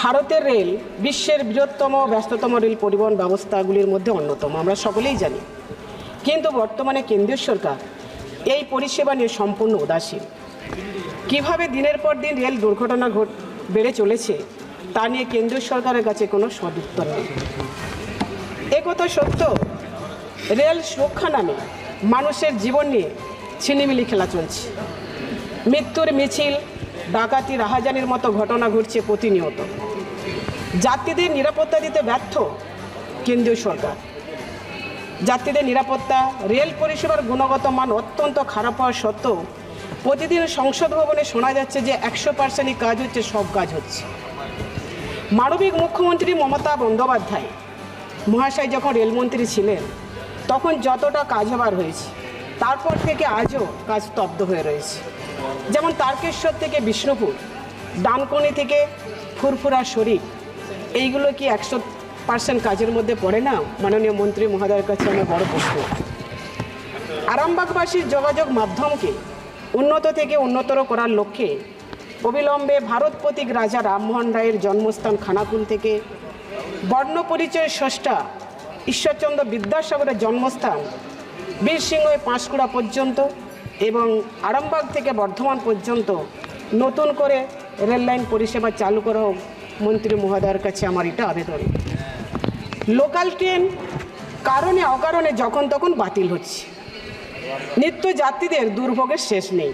ভারতের রেল বিশ্বের বৃহত্তম, ব্যস্ততম রেল পরিবহন ব্যবস্থাগুলির মধ্যে অন্যতম, আমরা সকলেই জানি। কিন্তু বর্তমানে কেন্দ্রীয় সরকার এই পরিষেবা নিয়ে সম্পূর্ণ উদাসীন। কীভাবে দিনের পর দিন রেল দুর্ঘটনা ঘট, বেড়ে চলেছে, তা নিয়ে কেন্দ্রীয় সরকারের কাছে কোনো সদুত্তর নেই। একথা সত্য, রেল সুরক্ষা নামে মানুষের জীবন নিয়ে ছিনিমিলি খেলা চলছে। মৃত্যুর মিছিল ডাকাতি, রাহাজানির মতো ঘটনা ঘটছে প্রতিনিয়ত। যাত্রীদের নিরাপত্তা দিতে ব্যর্থ কেন্দ্রীয় সরকার। যাত্রীদের নিরাপত্তা, রেল পরিষেবার গুণগত মান অত্যন্ত খারাপ হওয়া সত্ত্বেও প্রতিদিন সংসদ ভবনে শোনা যাচ্ছে যে একশো পার্সেন্টই কাজ হচ্ছে, সব কাজ হচ্ছে। মানবিক মুখ্যমন্ত্রী মমতা বন্দ্যোপাধ্যায় মহাশয় যখন রেলমন্ত্রী ছিলেন, তখন যতটা কাজ হবার হয়েছে, তারপর থেকে আজও কাজ স্তব্ধ হয়ে রয়েছে। যেমন তারকেশ্বর থেকে বিষ্ণুপুর ডানকনি থেকে ফুরফুরা শরীফ, এইগুলো কি একশো পার্সেন্ট কাজের মধ্যে পড়ে না? মাননীয় মন্ত্রী মহোদয়ের কাছে আমার বড় প্রশ্ন। আরামবাগবাসীর যোগাযোগ মাধ্যমকে উন্নত থেকে উন্নতর করার লক্ষ্যে অবিলম্বে ভারত প্রতীক রাজা রামমোহন রায়ের জন্মস্থান খানাকুল থেকে বর্ণ পরিচয় স্রষ্টা ঈশ্বরচন্দ্র বিদ্যাসাগরের জন্মস্থান বীরসিংহ পাঁশকুড়া পর্যন্ত এবং আরামবাগ থেকে বর্ধমান পর্যন্ত নতুন করে রেললাইন পরিষেবা চালু করা হোক মন্ত্রী মহোদয়ের কাছে আমার এটা আবেদন। লোকাল ট্রেন কারণে অকারণে যখন তখন বাতিল হচ্ছে। নিত্য যাত্রীদের দুর্ভোগের শেষ নেই।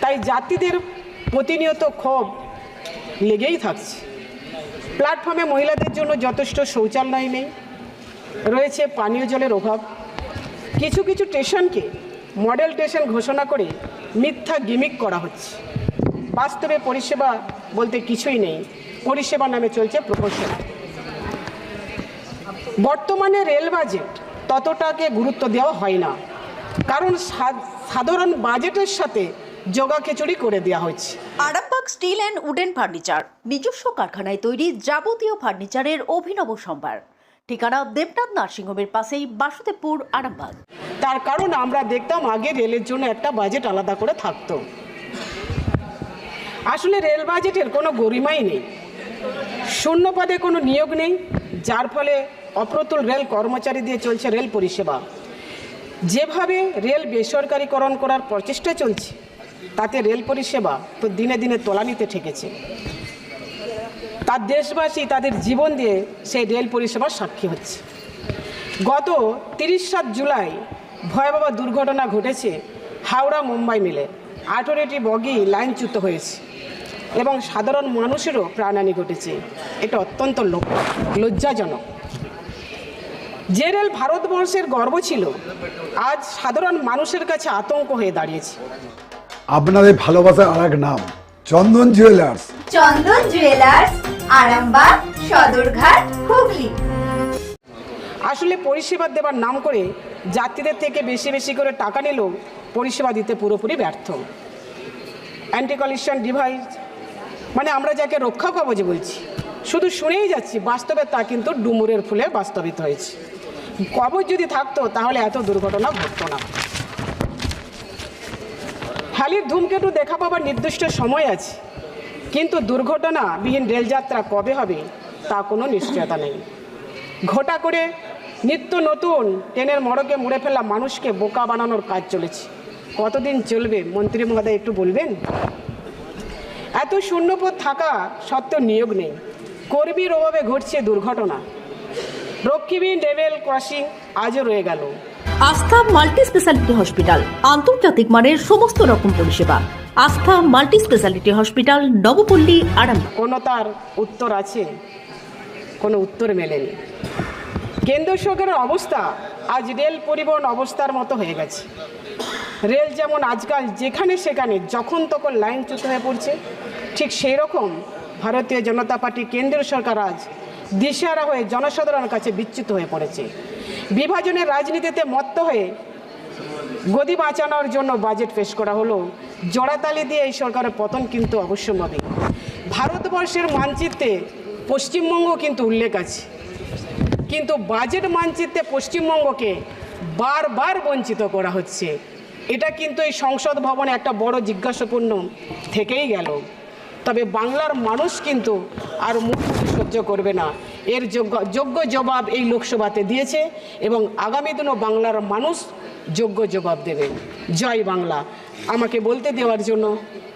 তাই যাত্রীদের প্রতিনিয়ত ক্ষোভ লেগেই থাকছে। প্ল্যাটফর্মে মহিলাদের জন্য যথেষ্ট শৌচালয় নেই। রয়েছে পানীয় জলের অভাব। কিছু কিছু স্টেশনকে মডেল স্টেশন ঘোষণা করে মিথ্যা গিমিক করা হচ্ছে। বাস্তবে পরিষেবা বলতে কিছুই নেই। পরিষেবা নামে চলছে প্রফেশন বর্তমানে রেল বাজেট ততটাকে গুরুত্ব দেওয়া হয় না। কারণ সাধারণ বাজেটের সাথে জগা খিচুড়ি করে দেওয়া হচ্ছে Arambagh steel and wooden furniture, নিজস্ব কারখানায় তৈরি যাবতীয় ফার্নিচারের অভিনব সম্ভার। ঠিকানা দেবনাথ নার্সিংহোমের পাশেই বাসুদেবপুর, আরামবাগ। তার কারণ আমরা দেখতাম আগে রেলের জন্য একটা বাজেট আলাদা করে থাকতো। আসলে রেল বাজেটের কোনো গরিমাই নেই। শূন্য পদে কোনো নিয়োগ নেই, যার ফলে অপ্রতুল রেল কর্মচারী দিয়ে চলছে রেল পরিষেবা। যেভাবে রেল বেসরকারীকরণ করার প্রচেষ্টা চলছে, তাতে রেল পরিষেবা তো দিনে দিনে তলানিতে ঠেকেছে। তার দেশবাসী তাদের জীবন দিয়ে সেই রেল পরিষেবার সাক্ষী হচ্ছে। গত তিরিশ সাত জুলাই ভয়াবহ দুর্ঘটনা ঘটেছে হাওড়া মুম্বাই মিলে। আঠেরোটি বগি লাইনচ্যুত হয়েছে এবং সাধারণ মানুষেরও প্রাণহানি ঘটেছে। এটা অত্যন্ত লজ্জাজনক। যে রেল ভারতবর্ষের গর্ব ছিল আজ সাধারণ মানুষের কাছে আতঙ্ক হয়ে দাঁড়িয়েছে। আপনাদের ভালোবাসার আর এক নাম চন্দন জুয়েলার্স। চন্দন জুয়েলার্স আরামবাগ সদরঘাট হুগলি। আসলে পরিষেবা দেবার নাম করে যাত্রীদের থেকে বেশি বেশি করে টাকা নিলেও পরিষেবা দিতে পুরোপুরি ব্যর্থ। অ্যান্টি কলিশন ডিভাইস মানে আমরা যাকে রক্ষা কবচ বলছি, শুধু শুনেই যাচ্ছি, বাস্তবে তা কিন্তু ডুমুরের ফুলে বাস্তবিত হয়েছে। কবচ যদি থাকতো, তাহলে এত দুর্ঘটনা ঘটতো না। হালির ধূমকেটু দেখা পাবার নির্দিষ্ট সময় আছে, কিন্তু দুর্ঘটনাবিহীন রেলযাত্রা কবে হবে, তা কোনো নিশ্চয়তা নেই। ঘটা করে নিত্য নতুন ট্রেনের মড়কে মুড়ে ফেলা মানুষকে বোকা বানানোর কাজ চলেছে। কতদিন চলবে? মন্ত্রী মহোদয় একটু বলবেন? এত শূন্যপদ থাকা সত্ত্বেও নিয়োগ নেই। কর্মীর অভাবে ঘটছে দুর্ঘটনা। রক্ষীবিহীন লেভেল ক্রসিং আজও রয়ে গেল। আস্থা মাল্টি স্পেশালিটি হসপিটাল আন্তর্জাতিক মানের সমস্ত রকম পরিষেবা। Astha multi speciality hospital Nabapalli Arambagh. কোনো তার উত্তর আছে? কোনো উত্তর মেলেনি। কেন্দ্র সরকারের অবস্থা আজ রেল পরিবহন অবস্থার মতো হয়ে গেছে। রেল যেমন আজকাল যেখানে সেখানে যখন তখন লাইন লাইনচ্যুত হয়ে পড়ছে, ঠিক সেই রকম ভারতীয় জনতা পার্টি কেন্দ্রীয় সরকার আজ দিশেহারা হয়ে জনসাধারণের কাছে বিচ্যুত হয়ে পড়েছে। বিভাজনের রাজনীতিতে মত্ত হয়ে গদি বাঁচানোর জন্য বাজেট পেশ করা হলো। জোড়াতালি দিয়ে এই সরকারের পতন কিন্তু অবশ্যম্ভাবী। ভারতবর্ষের মানচিত্রে পশ্চিমবঙ্গ কিন্তু উল্লেখ আছে। কিন্তু বাজেট মানচিত্রে পশ্চিমবঙ্গকে বারবার বঞ্চিত করা হচ্ছে। এটা কিন্তু এই সংসদ ভবনে একটা বড় জিজ্ঞাসাপূর্ণ থেকেই গেল। তবে বাংলার মানুষ কিন্তু আর মুখ সহ্য করবে না। এর যোগ্য জবাব এই লোকসভাতে দিয়েছে এবং আগামী দিনও বাংলার মানুষ যোগ্য জবাব দেবে। জয় বাংলা। আমাকে বলতে দেওয়ার জন্য